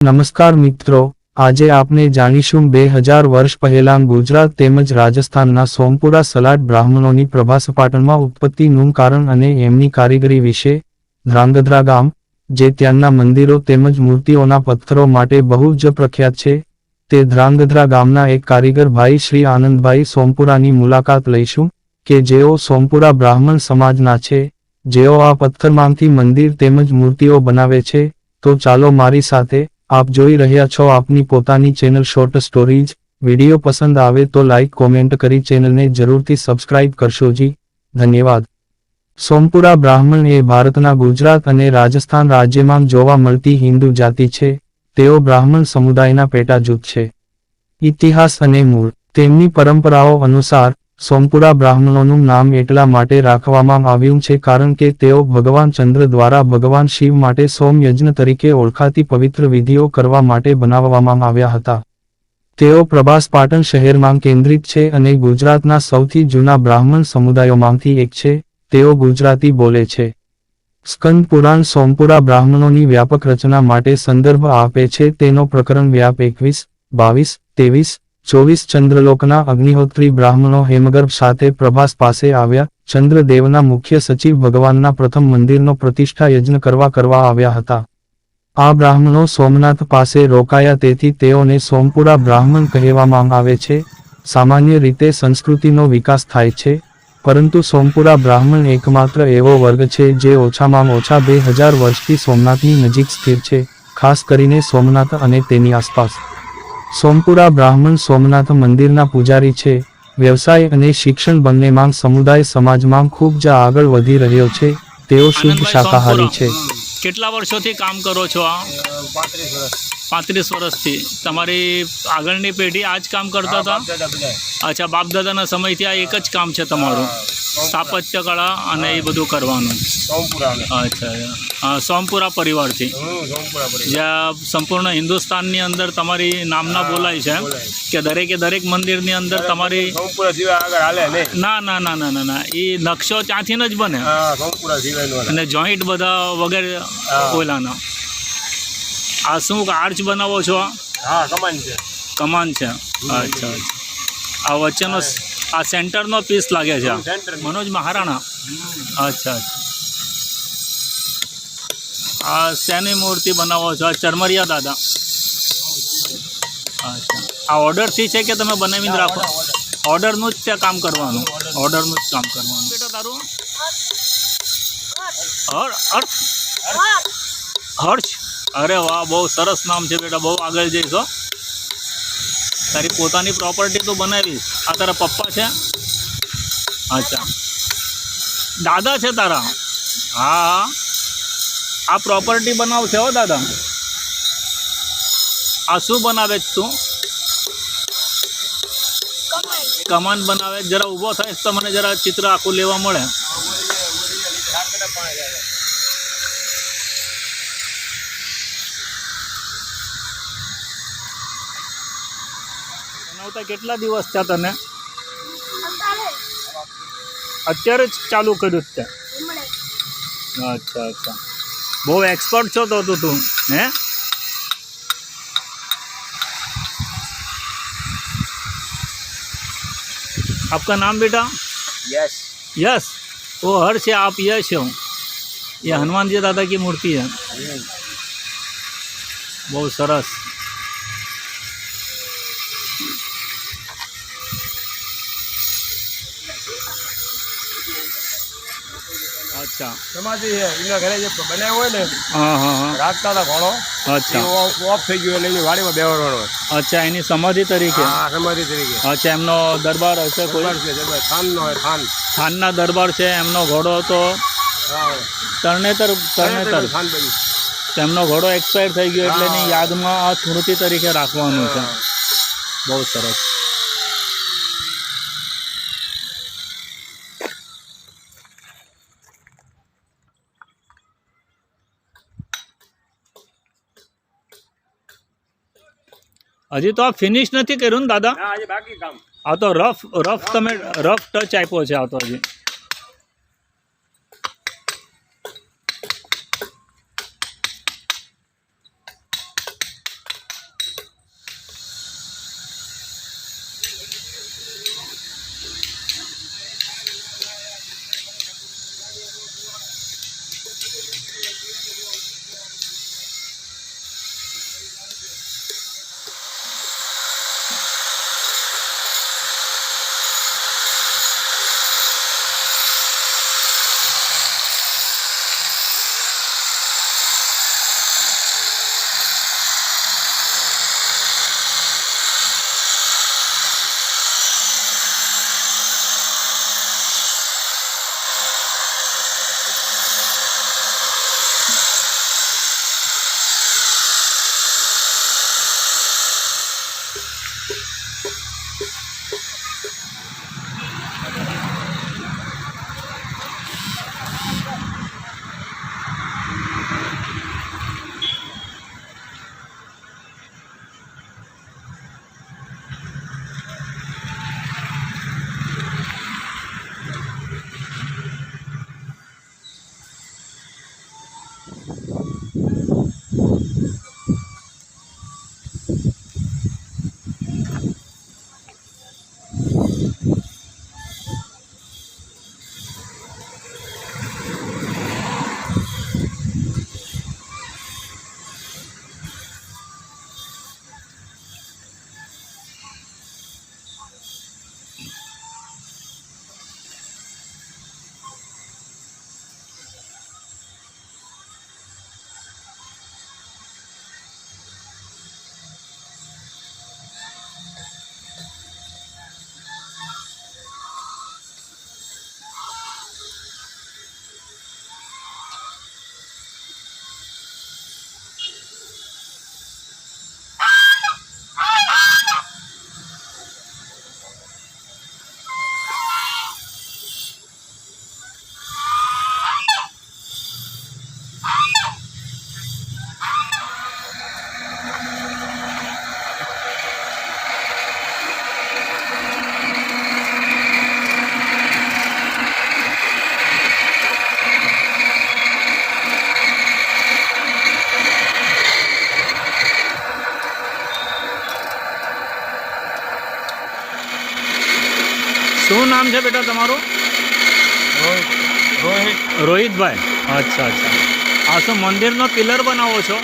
નમસ્કાર મિત્રો, આજે આપણે જાણીશું બે હજાર વર્ષ પહેલાં ગુજરાત તેમજ રાજસ્થાનના સોમપુરા સલાટ બ્રાહ્મણોની પ્રભાસપાટણમાં ઉત્પત્તિનું કારણ અને એમની કારીગરી વિશે ધ્રાંગધ્રા ગામ, જે ત્યાંના મંદિરો તેમજ મૂર્તિઓના પથ્થરો માટે બહુ જ પ્રખ્યાત છે, તે ધ્રાંગધ્રા ગામના એક કારીગર ભાઈ શ્રી આનંદભાઈ સોમપુરાની મુલાકાત લઈશું, કે જેઓ સોમપુરા બ્રાહ્મણ સમાજના છે, જેઓ આ પથ્થરમાંથી મંદિર તેમજ મૂર્તિઓ બનાવે છે, તો ચાલો મારી સાથે આપ જોઈ રહ્યા છો આપની પોતાની ચેનલ શોર્ટ સ્ટોરીઝ વીડિયો પસંદ આવે તો લાઈક કોમેન્ટ કરી ચેનલને જરૂરથી સબસ્ક્રાઇબ કરશો જી. ધન્યવાદ. સોમપુરા બ્રાહ્મણ એ ભારતના ગુજરાત અને રાજસ્થાન રાજ્યમાં જોવા મળતી હિન્દુ જાતિ છે. તેઓ બ્રાહ્મણ સમુદાયના પેટા જૂથ છે. ઇતિહાસ અને મૂળ. તેમની પરંપરાઓ અનુસાર સોમપુરા બ્રાહ્મણોનું નામ એટલા માટે રાખવામાં આવ્યું છે કારણ કે તેઓ ભગવાન ચંદ્ર દ્વારા ભગવાન શિવ માટે સોમ તરીકે ઓળખાતી પવિત્ર વિધિઓ કરવા માટે બનાવવામાં આવ્યા હતા. તેઓ પ્રભાસ પાટણ શહેરમાં કેન્દ્રિત છે અને ગુજરાતના સૌથી જૂના બ્રાહ્મણ સમુદાયોમાંથી એક છે, તેઓ ગુજરાતી બોલે છે. સ્કંદ પુરાણ સોમપુરા બ્રાહ્મણોની વ્યાપક રચના માટે સંદર્ભ આપે છે, તેનો પ્રકરણ વ્યાપ એકવીસ, બાવીસ, ત્રેવીસ ચોવીસ ચંદ્રલોકના અગ્નિહોત્રી બ્રાહ્મણો હેમગર્ભ સાથે પ્રભાસ પાસે આવ્યા, ચંદ્રદેવના મુખ્ય સચિવ ભગવાનના પ્રથમ મંદિરનો પ્રતિષ્ઠા યજ્ઞ કરવા કરવા આવ્યા હતા. આ બ્રાહ્મણો સોમનાથ પાસે રોકાયા તેથી તેઓને સોમપુરા બ્રાહ્મણ કહેવામાં આવે છે. સામાન્ય રીતે સંસ્કૃતિનો વિકાસ થાય છે, પરંતુ સોમપુરા બ્રાહ્મણ એકમાત્ર એવો વર્ગ છે જે ઓછામાં ઓછા બે હજાર વર્ષથી સોમનાથની નજીક સ્થિર છે, ખાસ કરીને સોમનાથ અને તેની આસપાસ. સોમપુરા બ્રાહ્મણ સોમનાથ મંદિરના પૂજારી છે. વ્યવસાય અને શિક્ષણ બંનેમાં સમુદાય સમાજમાં ખૂબ જ આગળ વધી રહ્યો છે. તેઓ શુદ્ધ શાકાહારી છે. કેટલા વર્ષોથી કામ કરો છો આ? પાંત્રીસ વર્ષથી. તમારી આગળની પેઢી આ જ કામ કરતા હતા? અચ્છા બાપદાદાના સમયથી આ એક જ કામ છે તમારું? સ્થાપત્ય કળા અને એ બધું કરવાનું. અચ્છા હા, સોમપુરા પરિવારથી. જ્યાં સંપૂર્ણ હિન્દુસ્તાનની અંદર તમારી નામના બોલાય છે. કે દરેકે દરેક મંદિરની અંદર તમારી ના ના ના ના ના ના. એ નકશો ત્યાંથી જ બને. અને જોઈન્ટ બધા વગેરે ઓલાના. આ શું આર્ચ બનાવો છો? હા કમાન છે. કમાન છે. અચ્છા અચ્છા. આ વચ્ચેનો આ સેન્ટરનો પીસ લાગે છે. મનોજ મહારાણા. અચ્છા અચ્છા. આ શેની મૂર્તિ બનાવો છો? આ ચરમરિયા દાદા. અચ્છા. આ ઓર્ડરથી છે કે તમે બનાવીને રાખો? ઓર્ડરનું જ ત્યાં કામ કરવાનું? ઓર્ડરનું જ કામ કરવાનું. બેટા તારું? હર હર્ષ હર્ષ? અરે વાહ બહુ સરસ નામ છે બેટા બહુ આગળ જઈશ. તારી પોતાની પ્રોપર્ટી તો બનાવીશ આ તારા પપ્પા છે? અચ્છા. દાદા છે તારા? હા હા. આ પ્રોપર્ટી બનાવશે હો, દાદા. આ શું બનાવે છે તું? કમાન બનાવે. જરા ઊભો થાય તો મને જરા ચિત્ર આખું લેવા મળે. બનાવતા કેટલા દિવસ થયા તને અત્યારે જ ચાલુ કર્યું છે તે અચ્છા અચ્છા બહુ એક્સપર્ટ છો તો તું તું હે आपका नाम बेटा યસ यश वो हर्ष है आप यश हो ये हनुमान जी दादा की मूर्ति है बहुत सरस અચ્છા. સમાધિ છે એના ઘરે જે બનાવ્યો હોય ને હા હા હા. રાખતા હતા ઘોડો અચ્છા. ઓફ થઈ ગયો એટલે એની વાડીમાં બેહવાનો અચ્છા એની સમાધિ તરીકે? હા સમાધિ તરીકે. અચ્છા એમનો દરબાર હશે કોઈ? દરબાર થાનનો હોય ખાન. ખાનના દરબાર છે એમનો ઘોડો તો તરણેતર તરણેતર. તેમનો ઘોડો એક્સપાયર થઈ ગયો એટલે એની યાદમાં આ સ્મૃતિ તરીકે રાખવાનું છે. બહુ સરસ. હજી તો આ ફિનિશ નથી કર્યું ને દાદા? આ તો રફ રફ તમે રફ ટચ આપ્યો છે આ તો હજી. શું નામ છે બેટા તમારું? રોહિત. રોહિત. રોહિતભાઈ. અચ્છા અચ્છા. આ શું મંદિરનો પિલર બનાવો છો?